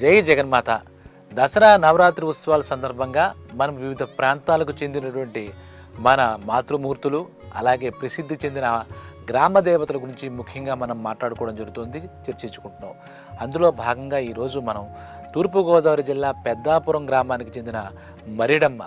జై జగన్మాత. దసరా నవరాత్రి ఉత్సవాల సందర్భంగా మనం వివిధ ప్రాంతాలకు చెందినటువంటి మన మాతృమూర్తులు అలాగే ప్రసిద్ధి చెందిన గ్రామ దేవతల గురించి ముఖ్యంగా మనం మాట్లాడుకోవడం జరుగుతుంది చర్చించుకుంటున్నాం. అందులో భాగంగా ఈరోజు మనం తూర్పుగోదావరి జిల్లా పెద్దాపురం గ్రామానికి చెందిన మరిడమ్మ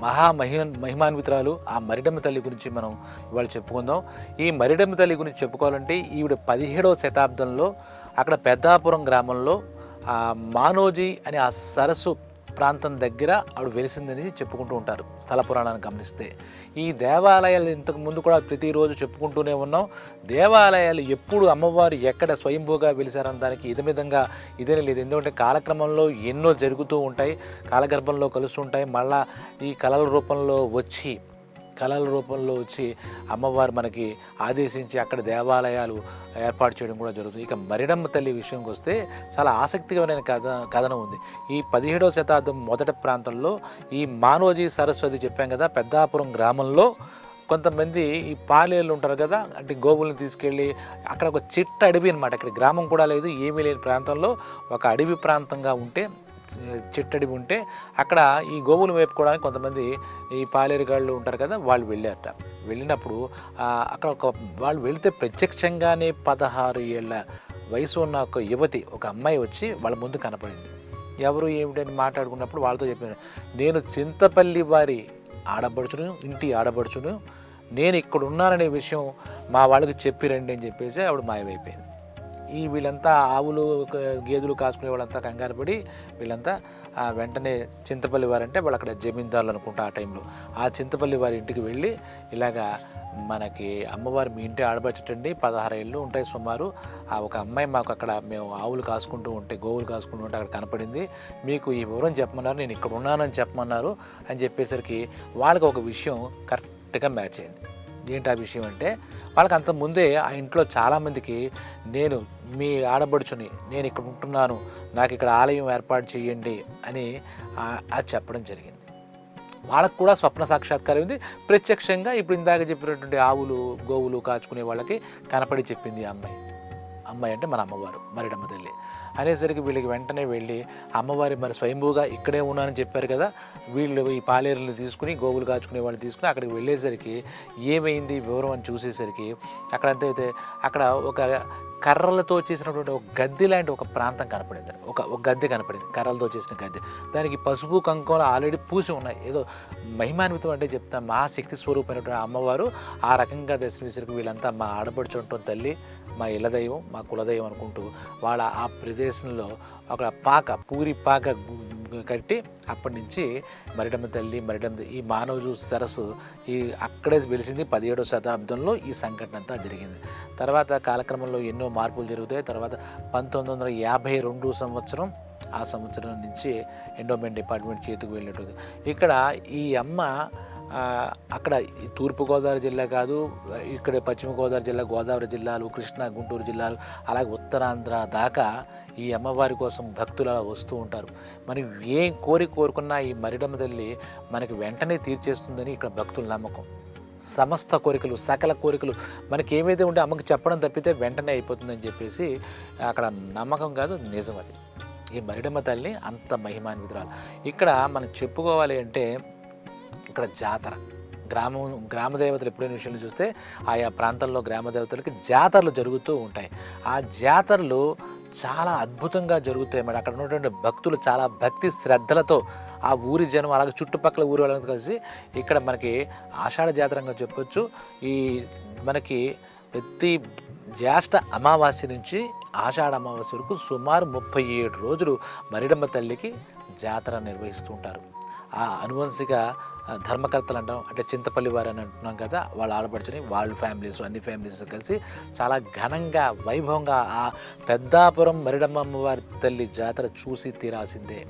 మహా మహి మహిమాన్వితురాలు ఆ మరిడమ్మ తల్లి గురించి మనం ఇవాళ చెప్పుకుందాం. ఈ మరిడమ్మ తల్లి గురించి చెప్పుకోవాలంటే ఈవిడ పదిహేడవ శతాబ్దంలో అక్కడ పెద్దాపురం గ్రామంలో ఆ మానోజీ అనే ఆ సరస్సు ప్రాంతం దగ్గర ఆవిడ వెలిసిందని చెప్పుకుంటూ ఉంటారు. స్థల పురాణాన్ని గమనిస్తే. ఈ దేవాలయాలు ఇంతకు ముందు కూడా ప్రతిరోజు చెప్పుకుంటూనే ఉన్నాం. దేవాలయాలు ఎప్పుడు అమ్మవారు ఎక్కడ స్వయంభూగా వెలిసారన్న దానికి విధంగా ఇదే లేదు. ఎందుకంటే కాలక్రమంలో ఎన్నో జరుగుతూ ఉంటాయి. కాలగర్భంలో కలుస్తుంటాయి. మళ్ళా ఈ కళల రూపంలో వచ్చి కళల రూపంలో వచ్చి అమ్మవారు మనకి ఆదేశించి అక్కడ దేవాలయాలు ఏర్పాటు చేయడం కూడా జరుగుతుంది. ఇక మరిడమ్మ తల్లి విషయంకి వస్తే చాలా ఆసక్తికరమైన కథ కథనం ఉంది. ఈ పదిహేడవ శతాబ్దం మొదటి ప్రాంతంలో ఈ మానోజీ సరస్వతి చెప్పాం కదా పెద్దాపురం గ్రామంలో కొంతమంది ఈ పాలేళ్ళు ఉంటారు కదా అంటే గోవుల్ని తీసుకెళ్ళి అక్కడ ఒక చిట్ట అడవి అనమాట అక్కడ గ్రామం కూడా లేదు ఏమీ లేని ప్రాంతంలో ఒక అడవి ప్రాంతంగా ఉంటే చిట్టడి ఉంటే అక్కడ ఈ గోవులు వేపుకోవడానికి కొంతమంది ఈ పాలేరుగాళ్ళు ఉంటారు కదా వాళ్ళు వెళ్ళారట. వెళ్ళినప్పుడు అక్కడ ఒక వాళ్ళు వెళితే ప్రత్యక్షంగానే పదహారు ఏళ్ళ వయసు ఉన్న ఒక యువతి ఒక అమ్మాయి వచ్చి వాళ్ళ ముందు కనపడింది. ఎవరు ఏమిటని మాట్లాడుకున్నప్పుడు వాళ్ళతో చెప్పాను నేను చింతపల్లి వారి ఆడబడుచును ఇంటి ఆడబడుచును నేను ఇక్కడ ఉన్నాననే విషయం మా వాళ్ళకి చెప్పిరండి అని చెప్పేసి ఆవిడ మాయమైపోయింది. ఈ వీళ్ళంతా ఆవులు గేదెలు కాసుకునే వాళ్ళంతా కంగారు పడి వీళ్ళంతా వెంటనే చింతపల్లి వారంటే వాళ్ళు అక్కడ జమీందారులు అనుకుంటా ఆ టైంలో. ఆ చింతపల్లి వారి ఇంటికి వెళ్ళి ఇలాగా మనకి అమ్మవారు మీ ఇంటి ఆడబచ్చటండి పదహారు ఏళ్ళు ఉంటాయి సుమారు. ఆ ఒక అమ్మాయి మాకు అక్కడ మేము ఆవులు కాసుకుంటూ ఉంటే గోవులు కాసుకుంటూ ఉంటే అక్కడ కనపడింది. మీకు ఈ వివరం చెప్పమన్నారు నేను ఇక్కడ ఉన్నానని చెప్పమన్నారు అని చెప్పేసరికి వాళ్ళకి ఒక విషయం కరెక్ట్గా మ్యాచ్ అయింది. ఏంటి ఆ విషయం అంటే వాళ్ళకి అంత ముందే ఆ ఇంట్లో చాలామందికి నేను మీ ఆడబడుచుని నేను ఇక్కడ ఉంటున్నాను నాకు ఇక్కడ ఆలయం ఏర్పాటు చేయండి అని అది చెప్పడం జరిగింది. వాళ్ళకు కూడా స్వప్న సాక్షాత్కారం ఉంది. ప్రత్యక్షంగా ఇప్పుడు ఇందాక చెప్పినటువంటి ఆవులు గోవులు కాచుకునే వాళ్ళకి కనపడి చెప్పింది ఆ అమ్మాయి. అమ్మాయి అంటే మన అమ్మవారు మరిడమ్మ తల్లి. అనేసరికి వీళ్ళకి వెంటనే వెళ్ళి అమ్మవారి మరి స్వయంభూగా ఇక్కడే ఉన్నానని చెప్పారు కదా వీళ్ళు ఈ పాలేరులు తీసుకుని గోవులు కాచుకునే వాళ్ళు తీసుకుని అక్కడికి వెళ్ళేసరికి ఏమైంది వివరం అని చూసేసరికి అక్కడ అంతైతే అయితే అక్కడ ఒక కర్రలతో చేసినటువంటి ఒక గద్దె లాంటి ఒక ప్రాంతం కనపడింది ఒక ఒక గద్దె కనపడింది కర్రలతో చేసిన గద్దె. దానికి పసుపు కంకులు ఆల్రెడీ పూసి ఉన్నాయి. ఏదో మహిమాన్వితం అంటే చెప్తాను మహాశక్తి స్వరూపమైనటువంటి అమ్మవారు ఆ రకంగా దర్శనమిసరికి వీళ్ళంతా మా ఆడపడుచుంటాం తల్లి మా ఇలదైవం మా కులదైవం అనుకుంటూ వాళ్ళ ఆ ప్రదేశంలో ఒక పాక పూరి పాక కట్టి అప్పటి నుంచి మరిడమ్మ తల్లి మరిడమ్మ ఈ మానవజు సరస్సు ఈ అక్కడే వెలిసింది పదిహేడవ శతాబ్దంలో ఈ సంఘటన అంతా జరిగింది. తర్వాత కాలక్రమంలో ఎన్నో మార్పులు జరుగుతాయి. తర్వాత పంతొమ్మిది వందల యాభై రెండు సంవత్సరం ఆ సంవత్సరం నుంచి ఎండోమెంట్ డిపార్ట్మెంట్ చేతికి వెళ్ళేటది. ఇక్కడ ఈ అమ్మ అక్కడ తూర్పుగోదావరి జిల్లా కాదు ఇక్కడ పశ్చిమ గోదావరి జిల్లా గోదావరి జిల్లాలు కృష్ణా గుంటూరు జిల్లాలు అలాగే ఉత్తరాంధ్ర దాకా ఈ అమ్మవారి కోసం భక్తులు అలా వస్తూ ఉంటారు. మరి ఏం కోరి కోరుకున్నా ఈ మరిడమ్మ తల్లి మనకి వెంటనే తీర్చేస్తుందని ఇక్కడ భక్తుల నమ్మకం. సమస్త కోరికలు సకల కోరికలు మనకి ఏమైతే ఉంటే అమ్మకి చెప్పడం తప్పితే వెంటనే అయిపోతుందని చెప్పేసి అక్కడ నమ్మకం కాదు నిజం అది. ఈ మరిడమ్మ తల్లి అంత మహిమాన్వితురాలు. ఇక్కడ మనం చెప్పుకోవాలి అంటే ఇక్కడ జాతర. గ్రామం గ్రామ దేవతలు ఎప్పుడైనా విషయంలో చూస్తే ఆయా ప్రాంతాల్లో గ్రామ దేవతలకి జాతరలు జరుగుతూ ఉంటాయి. ఆ జాతరలు చాలా అద్భుతంగా జరుగుతాయి మరి అక్కడ ఉన్నటువంటి భక్తులు చాలా భక్తి శ్రద్ధలతో ఆ ఊరి జనం అలాగే చుట్టుపక్కల ఊరి వాళ్ళతో కలిసి ఇక్కడ మనకి ఆషాఢ జాతరంగా చెప్పొచ్చు. ఈ మనకి ప్రతి జ్యేష్ఠ అమావాస్య నుంచి ఆషాఢ అమావాస్య వరకు సుమారు ముప్పై ఏడు రోజులు మరిడమ్మ తల్లికి జాతర నిర్వహిస్తూ ఉంటారు. ఆ అనువంశిక ధర్మకర్తలు అంటాం. అంటే చింతపల్లి వారు అని అంటున్నాం కదా వాళ్ళ ఆడపడుచుని వాళ్ళ ఫ్యామిలీస్ అన్ని ఫ్యామిలీస్ కలిసి చాలా ఘనంగా వైభవంగా ఆ పెద్దాపురం మరిడమ్మ వారి తల్లి జాతర చూసి తీరాల్సిందే.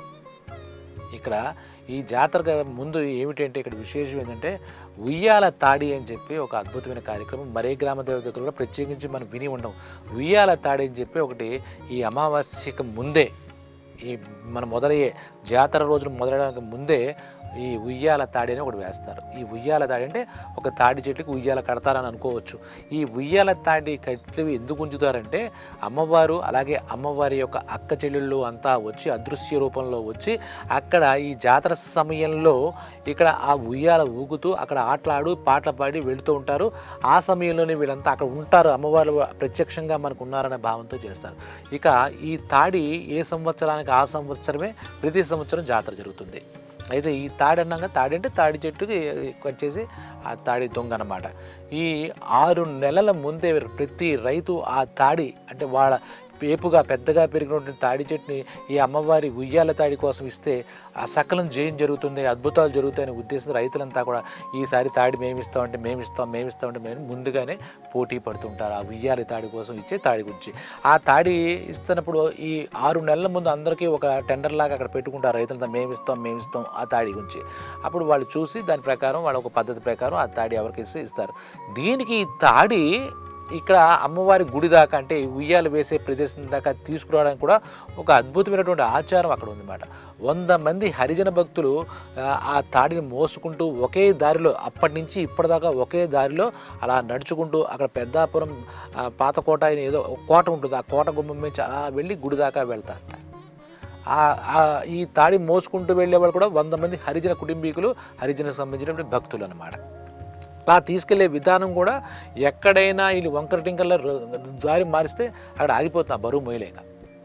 ఇక్కడ ఈ జాతరగా ముందు ఏమిటంటే ఇక్కడ విశేషం ఏంటంటే ఉయ్యాల తాడి అని చెప్పి ఒక అద్భుతమైన కార్యక్రమం. మరే గ్రామ దేవత దగ్గర కూడా ప్రత్యేకించి మనం విని ఉండం. ఉయ్యాల తాడి అని చెప్పి ఒకటి ఈ అమావాస్యకు ముందే ఈ మన మొదలయ్యే జాతర రోజులు మొదలడానికి ముందే ఈ ఉయ్యాల తాడి అని ఒకటి వేస్తారు. ఈ ఉయ్యాల తాడి అంటే ఒక తాడి చెట్టుకి ఉయ్యాల కడతారని అనుకోవచ్చు. ఈ ఉయ్యాల తాడి కట్టి ఎందుకు ఉంచుతారంటే అమ్మవారు అలాగే అమ్మవారి యొక్క అక్క చెల్లెళ్ళు అంతా వచ్చి అదృశ్య రూపంలో వచ్చి అక్కడ ఈ జాతర సమయంలో ఇక్కడ ఆ ఉయ్యాల ఊగుతూ అక్కడ ఆటలాడు పాటలు పాడి వెళుతూ ఉంటారు. ఆ సమయంలోనే వీళ్ళంతా అక్కడ ఉంటారు. అమ్మవారు ప్రత్యక్షంగా మనకు ఉన్నారనే భావంతో చేస్తారు. ఇక ఈ తాడి ఏ సంవత్సరానికి ఆ సంవత్సరమే ప్రతి సంవత్సరం జాతర జరుగుతుంది. అయితే ఈ తాడి అన్నాక తాడి అంటే తాడి చెట్టుకి కట్ చేసి ఆ తాడి దొంగ అన్నమాట. ఈ ఆరు నెలల ముందే ప్రతి రైతు ఆ తాడి అంటే వాళ్ళ వేపుగా పెద్దగా పెరిగినటువంటి తాడి చెట్టుని ఈ అమ్మవారి ఉయ్యాల తాడి కోసం ఇస్తే ఆ సకలం జయం జరుగుతుంది అద్భుతాలు జరుగుతాయనే ఉద్దేశం రైతులంతా కూడా ఈసారి తాడి మేమిస్తామంటే మేమిస్తాం మేమిస్తామంటే మేము ముందుగానే పోటీ పడుతుంటారు ఆ ఉయ్యాలి తాడి కోసం ఇచ్చే తాడి గురించి. ఆ తాడి ఇస్తున్నప్పుడు ఈ ఆరు నెలల ముందు అందరికీ ఒక టెండర్ లాగా అక్కడ పెట్టుకుంటారు రైతులంతా మేమిస్తాం మేమిస్తాం ఆ తాడి గురించి. అప్పుడు వాళ్ళు చూసి దాని ప్రకారం వాళ్ళ ఒక పద్ధతి ప్రకారం ఆ తాడి ఎవరికి ఇస్తే ఇస్తారు. దీనికి ఈ తాడి ఇక్కడ అమ్మవారి గుడి దాకా అంటే ఉయ్యాలు వేసే ప్రదేశం దాకా తీసుకురావడానికి కూడా ఒక అద్భుతమైనటువంటి ఆచారం అక్కడ ఉందన్నమాట. వంద మంది హరిజన భక్తులు ఆ, తాడిని మోసుకుంటూ ఒకే దారిలో అప్పటి నుంచి ఇప్పటిదాకా ఒకే దారిలో అలా నడుచుకుంటూ అక్కడ పెద్దాపురం ఆ, పాత కోట అని ఏదో ఒక కోట ఉంటుంది. ఆ కోట గుమ్మం నుంచి అలా వెళ్ళి గుడి దాకా వెళ్తారట. ఈ తాడి మోసుకుంటూ వెళ్ళే వాళ్ళు కూడా వంద మంది హరిజన కుటుంబీకులు హరిజనకు సంబంధించినటువంటి భక్తులు అన్నమాట. అలా తీసుకెళ్ళే విధానం కూడా ఎక్కడైనా వీళ్ళు వంకర టింకర్ల దారి మారిస్తే అక్కడ ఆగిపోతుంది ఆ బరువు మొయ్యలేక.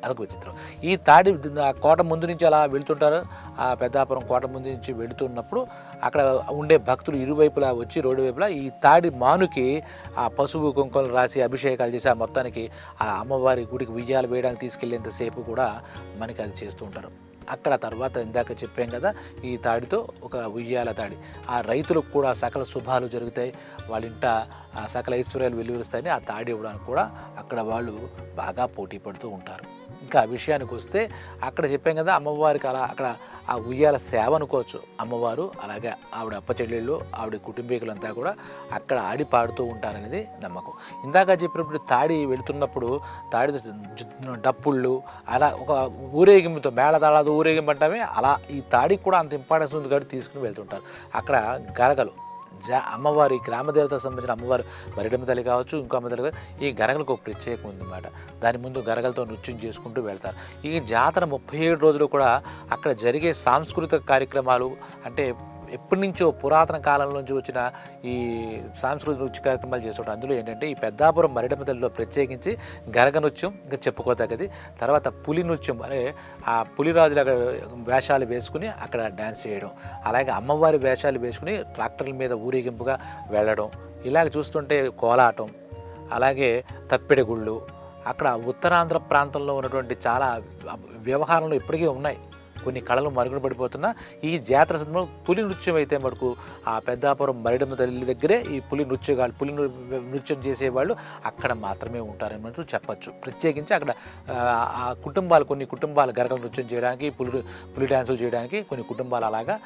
అదొక విచిత్రం. ఈ తాడి ఆ కోట ముందు నుంచి అలా వెళ్తుంటారు. ఆ పెద్దాపురం కోట ముందు నుంచి వెళుతున్నప్పుడు అక్కడ ఉండే భక్తులు ఇరువైపులా వచ్చి రోడ్డు వైపులా ఈ తాడి మానుకి ఆ పసుపు కుంకుమలు రాసి అభిషేకాలు చేసి ఆ మొత్తానికి ఆ అమ్మవారి గుడికి ఉయ్యాలు వేయడానికి తీసుకెళ్ళేంతసేపు కూడా మనకి అది చేస్తూ ఉంటారు. అక్కడ తర్వాత ఇందాక చెప్పాం కదా ఈ తాడితో ఒక ఉయ్యాల తాడి. ఆ రైతులకు కూడా సకల శుభాలు జరుగుతాయి. వాళ్ళ ఇంట సకల ఐశ్వర్యాలు వెలువరుస్తాయని ఆ తాడి ఇవ్వడానికి కూడా అక్కడ వాళ్ళు బాగా పోటీ పడుతూ ఉంటారు. ఇంకా విషయానికి వస్తే అక్కడ చెప్పాం కదా అమ్మవారికి అలా అక్కడ ఆ ఉయ్యాల సేవ అనుకోవచ్చు. అమ్మవారు అలాగే ఆవిడ అప్పచెల్లెళ్ళు ఆవిడ కుటుంబీకులంతా కూడా అక్కడ ఆడి పాడుతూ ఉంటారనేది నమ్మకం. ఇందాక చెప్పినప్పుడు తాడి వెళుతున్నప్పుడు తాడి డప్పుళ్ళు అలా ఒక ఊరేగింపుతో మేళతాళాదు ఊరేగింపు అంటామే అలా ఈ తాడికి కూడా అంత ఇంపార్టెన్స్ ఉంది కాబట్టి తీసుకుని వెళ్తుంటారు. అక్కడ గరగలు జా అమ్మవారి గ్రామదేవత సంబంధించిన అమ్మవారు బరిడమ్మ తల్లి కావచ్చు ఇంకో అమ్మ తల్లి ఈ గరగలకు ఒక ప్రత్యేకం ఉందన్నమాట దాని ముందు గరగలతో నృత్యం చేసుకుంటూ వెళ్తారు. ఈ జాతర ముప్పై ఏడు రోజులు కూడా అక్కడ జరిగే సాంస్కృతిక కార్యక్రమాలు అంటే ఎప్పటి నుంచో పురాతన కాలం నుంచి వచ్చిన ఈ సాంస్కృతిక నృత్య కార్యక్రమాలు చేసేవాడు. అందులో ఏంటంటే ఈ పెద్దాపురం మరిడమ్మ తల్లిలో ప్రత్యేకించి గరగ నృత్యం ఇంకా చెప్పుకోదగ్గది తర్వాత పులి నృత్యం అనే ఆ పులిరాజుల వేషాలు వేసుకుని అక్కడ డ్యాన్స్ చేయడం. అలాగే అమ్మవారి వేషాలు వేసుకుని ట్రాక్టర్ల మీద ఊరేగింపుగా వెళ్ళడం. ఇలాగ చూస్తుంటే కోలాటం అలాగే తప్పిడిగుళ్ళు అక్కడ ఉత్తరాంధ్ర ప్రాంతంలో ఉన్నటువంటి చాలా వ్యవహారంలో ఇప్పటికీ ఉన్నాయి. కొన్ని కళలు మరుగున పడిపోతున్న ఈ జాతర సందర్భంలో పులి నృత్యం అయితే మటుకు ఆ పెద్దాపురం మరిడమ్మ తల్లి దగ్గరే ఈ పులి నృత్యగాళ్ళు పులి నృ- నృత్యం చేసేవాళ్ళు అక్కడ మాత్రమే ఉంటారన్నట్టు చెప్పచ్చు. ప్రత్యేకించి అక్కడ ఆ, కుటుంబాలు కొన్ని కుటుంబాలు గరగల నృత్యం చేయడానికి పులి పులి డ్యాన్సులు చేయడానికి కొన్ని కుటుంబాలు అలాగా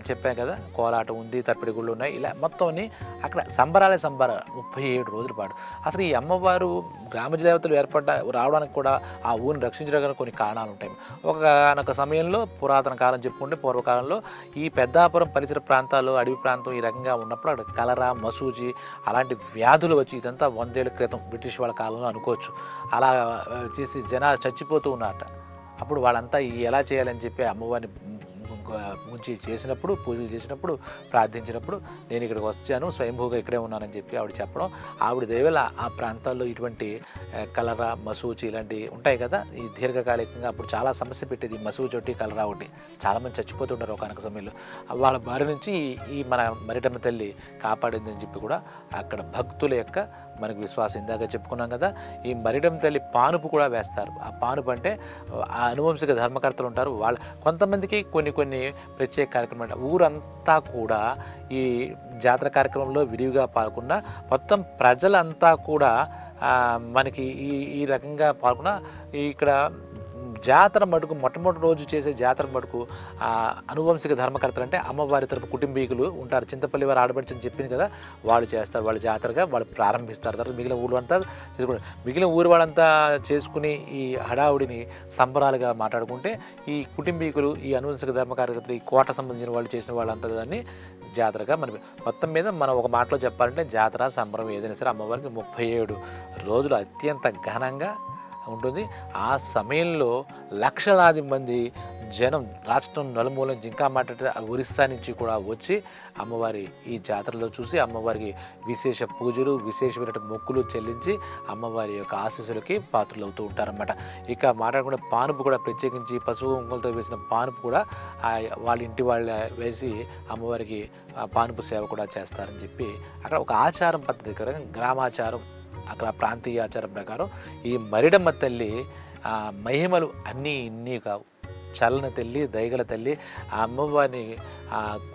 చెప్పాను చెప్పాం కదా కోలాటం ఉంది తప్పిడి గుళ్ళు ఉన్నాయి ఇలా మొత్తం అన్ని అక్కడ సంబరాలే సంబరాలు ముప్పై ఏడు రోజుల పాటు. అసలు ఈ అమ్మవారు గ్రామ దేవతలు ఏర్పడ్డ రావడానికి కూడా ఆ ఊరిని రక్షించడానికి కొన్ని కారణాలు ఉంటాయి. ఒక సమయంలో పురాతన కాలం చెప్పుకుంటే పూర్వకాలంలో ఈ పెద్దాపురం పరిసర ప్రాంతాలు అడవి ప్రాంతం ఈ రకంగా ఉన్నప్పుడు అక్కడ కలరా మసూజి అలాంటి వ్యాధులు వచ్చి ఇదంతా వందేళ్ళ క్రితం బ్రిటిష్ వాళ్ళ కాలంలో అనుకోవచ్చు. అలా చేసి జనాలు చచ్చిపోతూ ఉన్నారట. అప్పుడు వాళ్ళంతా ఎలా చేయాలని చెప్పి అమ్మవారిని గురించి చేసినప్పుడు పూజలు చేసినప్పుడు ప్రార్థించినప్పుడు నేను ఇక్కడికి వచ్చాను స్వయంభూగా ఇక్కడే ఉన్నానని చెప్పి ఆవిడ చెప్పడం. ఆవిడ దేవల ఆ ప్రాంతాల్లో ఇటువంటి కలరా మసూచి ఇలాంటివి ఉంటాయి కదా ఈ దీర్ఘకాలికంగా అప్పుడు చాలా సమస్య పెట్టేది ఈ మసూచి ఒకటి కలరా ఒకటి చాలామంది చచ్చిపోతుంటారు ఒకనొక సమయంలో. వాళ్ళ బారి నుంచి ఈ- మన మరిటమ్మ తల్లి కాపాడిందని చెప్పి కూడా అక్కడ భక్తుల యొక్క మనకు విశ్వాసం ఇందాక చెప్పుకున్నాం కదా ఈ మరిడం తల్లి పానుపు కూడా వేస్తారు. ఆ పానుపు అంటే ఆ అనువంశిక ధర్మకర్తలు ఉంటారు. వాళ్ళ కొంతమందికి కొన్ని కొన్ని ప్రత్యేక కార్యక్రమాలు ఉంటాయి. ఊరంతా కూడా ఈ జాతర కార్యక్రమంలో విరివిగా పాల్గొన్న మొత్తం ప్రజలంతా కూడా మనకి ఈ ఈ రకంగా పాల్గొన్న ఇక్కడ జాతర మటుకు మొట్టమొదటి రోజు చేసే జాతర మటుకు ఆ అనువంశిక ధర్మకర్తలు అంటే అమ్మవారి తరపు కుటుంబీకులు ఉంటారు. చింతపల్లి వారు ఆడబడిచి అని చెప్పింది కదా వాళ్ళు చేస్తారు వాళ్ళు జాతరగా వాళ్ళు ప్రారంభిస్తారు. తర్వాత మిగిలిన ఊరు అంతా చేసుకుంటారు. మిగిలిన ఊరు వాళ్ళంతా చేసుకుని ఈ హడావుడిని సంబరాలుగా మాట్లాడుకుంటే ఈ కుటుంబీకులు ఈ అనువంశిక ధర్మకార్యకర్తలు ఈ కోట సంబంధించిన వాళ్ళు చేసిన వాళ్ళంతా దాన్ని జాతరగా మనం మొత్తం మీద మనం ఒక మాటలో చెప్పాలంటే జాతర సంబరం ఏదైనా సరే అమ్మవారికి ముప్పై ఏడు రోజులు అత్యంత ఘనంగా ఉంటుంది. ఆ సమయంలో లక్షలాది మంది జనం రాష్ట్రం నలుమూల నుంచి ఇంకా మాట్లాడితే ఒరిస్సా నుంచి కూడా వచ్చి అమ్మవారి ఈ జాతరలో చూసి అమ్మవారికి విశేష పూజలు విశేషమైన మొక్కులు చెల్లించి అమ్మవారి యొక్క ఆశీస్సులకి పాత్రలు అవుతూ ఉంటారన్నమాట. ఇక మాట్లాడుకుంటే పానుపు కూడా ప్రత్యేకించి పసుపు ఉంగులతో వేసిన పానుపు కూడా వాళ్ళ ఇంటి వాళ్ళ వేసి అమ్మవారికి పానుపు సేవ కూడా చేస్తారని చెప్పి అక్కడ ఒక ఆచారం పద్ధతి ప్రకారం గ్రామాచారం అక్కడ ప్రాంతీయ ఆచారం ప్రకారం ఈ మరిడమ్మ తల్లి ఆ మహిమలు అన్నీ ఇన్ని కావు. చల్లని తల్లి దయగల తల్లి ఆ అమ్మవారిని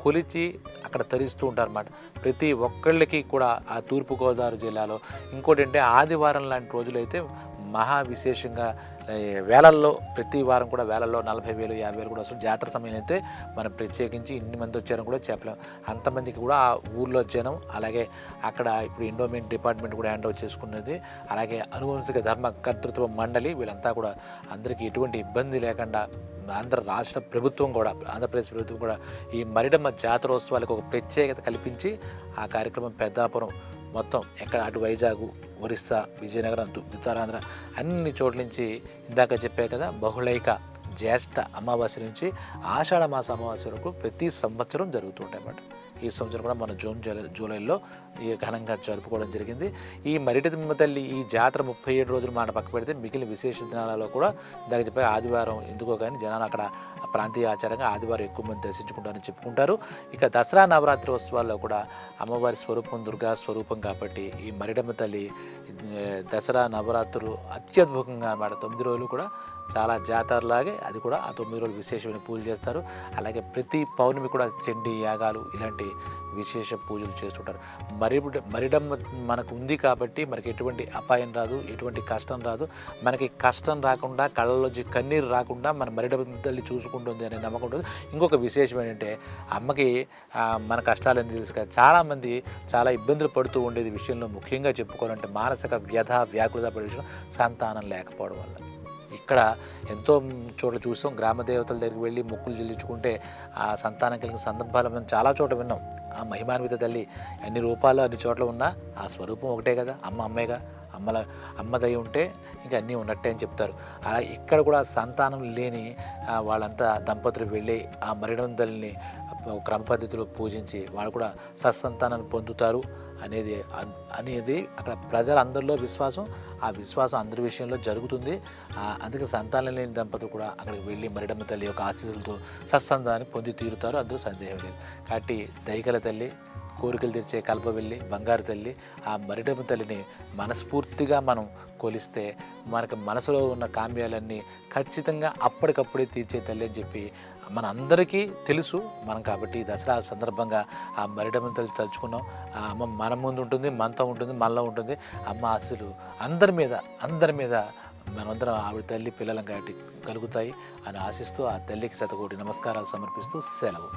కొలిచి అక్కడ తరిస్తూ ఉంటారు అన్నమాట ప్రతి ఒక్కళ్ళకి కూడా ఆ తూర్పుగోదావరి జిల్లాలో. ఇంకోటి అంటే ఆదివారం లాంటి రోజులైతే మహా విశేషంగా వేలల్లో ప్రతి వారం కూడా వేలల్లో నలభై వేలు యాభై వేలు కూడా అసలు జాతర సమయం అయితే మనం ప్రత్యేకించి ఇన్ని మంది వచ్చారని కూడా చెప్పలేం. అంతమందికి కూడా ఆ ఊర్లో జనం అలాగే అక్కడ ఇప్పుడు ఎండోమెంట్ డిపార్ట్మెంట్ కూడా హ్యాండ్ ఓవర్ చేసుకున్నది అలాగే అనువంశిక ధర్మ కర్తృత్వ మండలి వీళ్ళంతా కూడా అందరికీ ఎటువంటి ఇబ్బంది లేకుండా ఆంధ్ర రాష్ట్ర ప్రభుత్వం కూడా ఆంధ్రప్రదేశ్ ప్రభుత్వం కూడా ఈ మరిడమ్మ జాతరోత్సవాలకు ఒక ప్రత్యేకత కల్పించి ఆ కార్యక్రమం పెద్దాపురం మొత్తం ఎక్కడ అటు వైజాగ్ ఒరిస్సా విజయనగరం దు- ఉత్తరాంధ్ర అన్ని చోట్ల నుంచి ఇందాక చెప్పే కదా బహుళైక జ్యేష్ఠ అమావాస్య నుంచి ఆషాఢ మాస అమావాస్య వరకు ప్రతి సంవత్సరం జరుగుతుంటాయి అన్నమాట. ఈ సంవత్సరం కూడా మన జూన్ జూలై జూలైలో ఈ ఘనంగా జరుపుకోవడం జరిగింది. ఈ మరిటిమ్మ తల్లి ఈ జాతర ముప్పై ఏడు రోజులు మాట పక్క పెడితే మిగిలిన విశేష దినాలలో కూడా దగ్గరపై ఆదివారం ఎందుకో కానీ జనాలు అక్కడ ప్రాంతీయ ఆచారంగా ఆదివారం ఎక్కువ మంది దర్శించుకుంటారని చెప్పుకుంటారు. ఇక దసరా నవరాత్రి ఉత్సవాల్లో కూడా అమ్మవారి స్వరూపం దుర్గా స్వరూపం కాబట్టి ఈ మరిడమ్మ తల్లి దసరా నవరాత్రులు అత్యద్భుతంగా అన్నమాట. తొమ్మిది రోజులు కూడా చాలా జాతరలాగే అది కూడా ఆ తొమ్మిది రోజులు విశేషమైన పూజలు చేస్తారు. అలాగే ప్రతి పౌర్ణమి కూడా చండీ యాగాలు ఇలాంటి విశేష పూజలు చేస్తుంటారు. మరి మరిడమ్మ మనకు ఉంది కాబట్టి మనకి ఎటువంటి అపాయం రాదు ఎటువంటి కష్టం రాదు. మనకి కష్టం రాకుండా కళ్ళలోంచి కన్నీరు రాకుండా మన మరిడమ్మ తల్లి చూసుకుంటుంది అనే నమ్మకం ఉంటుంది. ఇంకొక విశేషం ఏంటంటే అమ్మకి మన మన కష్టాలని తెలుసు కదా. చాలామంది చాలా ఇబ్బందులు పడుతూ ఉండేది విషయంలో ముఖ్యంగా చెప్పుకోవాలంటే మానసిక వ్యధ వ్యాకులత పడే విషయం సంతానం లేకపోవడం వల్ల. ఇక్కడ ఎంతో చోట్ల చూసాం. గ్రామ దేవతల దగ్గరికి వెళ్ళి మొక్కులు చెల్లించుకుంటే ఆ సంతానం కలిగిన సందర్భాలు మనం చాలా చోట విన్నాం. ఆ మహిమాన్విత తల్లి అన్ని రూపాలు అన్ని చోట్ల ఉన్నా ఆ స్వరూపం ఒకటే కదా అమ్మ అమ్మేగా అమ్మల అమ్మదై ఉంటే ఇంకా అన్నీ ఉన్నట్టే అని చెప్తారు. అలా ఇక్కడ కూడా సంతానం లేని వాళ్ళంతా దంపతులు వెళ్ళి ఆ మరణం తల్లిని క్రమ పద్ధతిలో పూజించి వాళ్ళు కూడా సత్సంతానాన్ని పొందుతారు. అనేది అనేది అక్కడ ప్రజలందరిలో విశ్వాసం ఆ విశ్వాసం అందరి విషయంలో జరుగుతుంది. ఆ, అందుకే సంతానం లేని దంపతులు కూడా అక్కడికి వెళ్ళి మరిడమ్మ తల్లి యొక్క ఆశీస్సులతో సత్సంతాన్ని పొంది తీరుతారు. అందులో సందేహం లేదు. కాబట్టి దైగల తల్లి కోరికలు తెచ్చే కల్పవెల్లి బంగారు తల్లి ఆ మరిడమ్మ తల్లిని మనస్ఫూర్తిగా మనం కొలిస్తే మనకు మనసులో ఉన్న కామ్యాలన్నీ ఖచ్చితంగా అప్పటికప్పుడే తీర్చే తల్లి అని చెప్పి మన అందరికీ తెలుసు. మనం కాబట్టి దసరా సందర్భంగా ఆ మరిడమ్మ తల్లి తలుచుకున్నాం. ఆ అమ్మ మన ముందు ఉంటుంది మనతో ఉంటుంది మనలో ఉంటుంది. అమ్మ ఆశలు అందరి మీద అందరి మీద మనమందరం ఆవిడ తల్లి పిల్లలం కాబట్టి కలుగుతాయి అని ఆశిస్తూ ఆ తల్లికి శతకోటి నమస్కారాలు సమర్పిస్తూ సెలవు.